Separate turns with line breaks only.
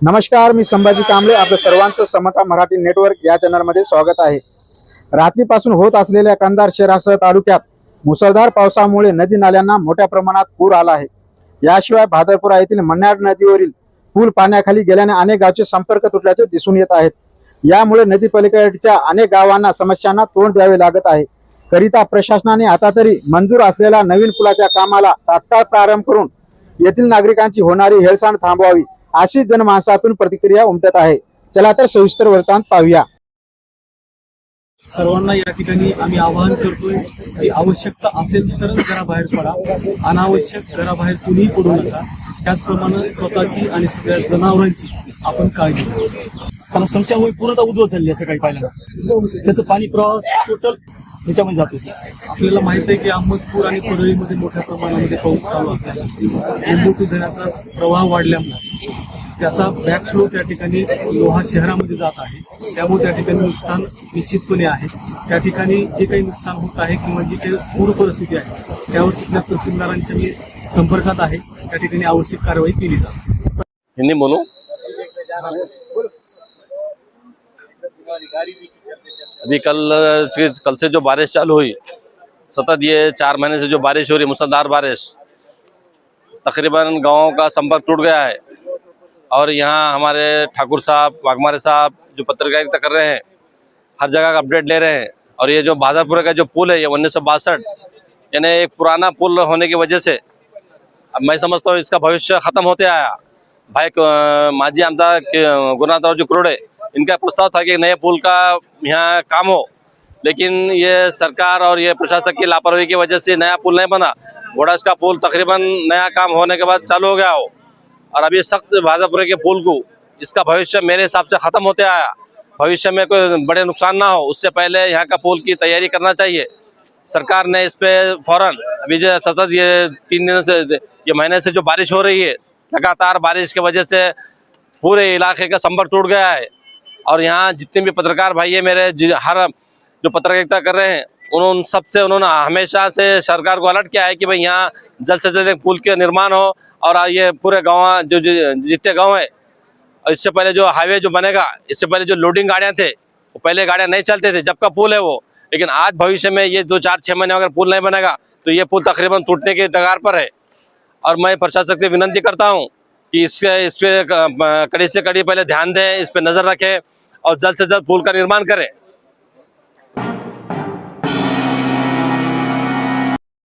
नमस्कार मी संभाजी कांबळे. आपलं सर्वांचं समता मराठी नेटवर्क या चॅनलमध्ये स्वागत आहे. रात्रीपासून होत असलेल्या कंधार शहरासह तालुक्यात मुसळधार पावसामुळे नदी नाल्यांना मोठ्या प्रमाणात पूर आला आहे. याशिवाय भादरपुरा येथील मन्नाड नदीवरील पूल पाण्याखाली गेल्याने अनेक गावचे संपर्क तुटल्याचे दिसून येत आहेत. यामुळे नदी पलीकडच्या अनेक गावांना समस्यांना तोंड द्यावे लागत आहे. करिता प्रशासनाने आता तरी मंजूर असलेल्या नवीन पुलाच्या कामाला तात्काळ प्रारंभ करून येथील नागरिकांची होणारी हेळसांड थांबवावी अशी जनमानसातून प्रतिक्रिया उमटत आहे. चला तर सविस्तर वृत्तांत पाहूया.
सर्वांना या ठिकाणी आम्ही आवाहन करतोय की आवश्यकता असेल तरच घराबाहेर पडा. अनावश्यक घराबाहेर कुणीही पडू नका. त्याचप्रमाणे स्वतःची आणि सगळ्या जनावरांची आपण काळजी घ्या.
कारण समस्या होई पूर्णतः उद्ध्वस्त झाली असं काही पाहिलं त्याचं पाणी प्रवाह टोटल ह्याच्यामध्ये जातो
आपल्याला माहीत आहे की अहमदपूर आणि परळीमध्ये मोठ्या प्रमाणामध्ये पाऊस चालू असल्यामुळे धरणाचा प्रवाह वाढल्यामुळे त्याचा बॅकफ्लो लोहा शहरामध्ये जात आहे. नुकसान निश्चितपणे आहे. त्या जे काही नुकसान होत आहे किंवा जी काही पूर परिस्थिती आहे, त्यावर तिथल्या तहसीलदारांच्या मी संपर्कात आहे. आवश्यक कारवाई केली जाते.
अभी कल कल से जो बारिश चालू हुई, सतत ये चार महीने से जो बारिश हो रही है, मूसलाधार बारिश, तकरीबन गाँवों का संपर्क टूट गया है। और यहाँ हमारे ठाकुर साहब, वाघमारे साहब जो पत्रकारिता कर रहे हैं, हर जगह का अपडेट ले रहे हैं। और ये जो बादरपुर का जो पुल है, ये उन्नीस सौ बासठ, यानी एक पुराना पुल होने की वजह से अब मैं समझता हूँ इसका भविष्य खत्म होते आया। भाई माजी आमदार गुरुनाथराव जी कुरोड़े, इनका प्रस्ताव था कि नए पुल का यहाँ काम हो। लेकिन ये सरकार और ये प्रशासक की लापरवाही की वजह से नया पुल नहीं बना। घोड़ास का पुल तकरीबन नया काम होने के बाद चालू हो गया हो। और अभी सख्त भाजपुरे के पुल को, इसका भविष्य मेरे हिसाब से खत्म होते आया। भविष्य में कोई बड़े नुकसान ना हो, उससे पहले यहाँ का पुल की तैयारी करना चाहिए। सरकार ने इस पे फ़ौरन, अभी जो सतत ये तीन दिनों से, ये महीने से जो बारिश हो रही है, लगातार बारिश की वजह से पूरे इलाके का संपर्क टूट गया है। और यहाँ जितने भी पत्रकार भाई है मेरे हर जो पत्रकारिता कर रहे हैं उन्होंने सबसे उन्होंने हमेशा से सरकार को अलर्ट किया है कि भाई यहाँ जल्द से जल्द एक पुल के निर्माण हो और ये पूरे गाँव, जो जितने गाँव है इससे पहले जो हाईवे जो बनेगा, इससे पहले जो लोडिंग गाड़ियाँ थे, वो पहले गाड़ियाँ नहीं चलते थे, जब का पुल है वो। लेकिन आज भविष्य में ये दो चार छः महीने अगर पुल नहीं बनेगा तो ये पुल तकरीबन टूटने के डगार पर है। और मैं प्रशासक से विनंती करता हूँ कि इसके इस पर कड़ी से कड़ी पहले ध्यान दें, इस पर नज़र रखें और जल्द से जल्द पुल का निर्माण करें।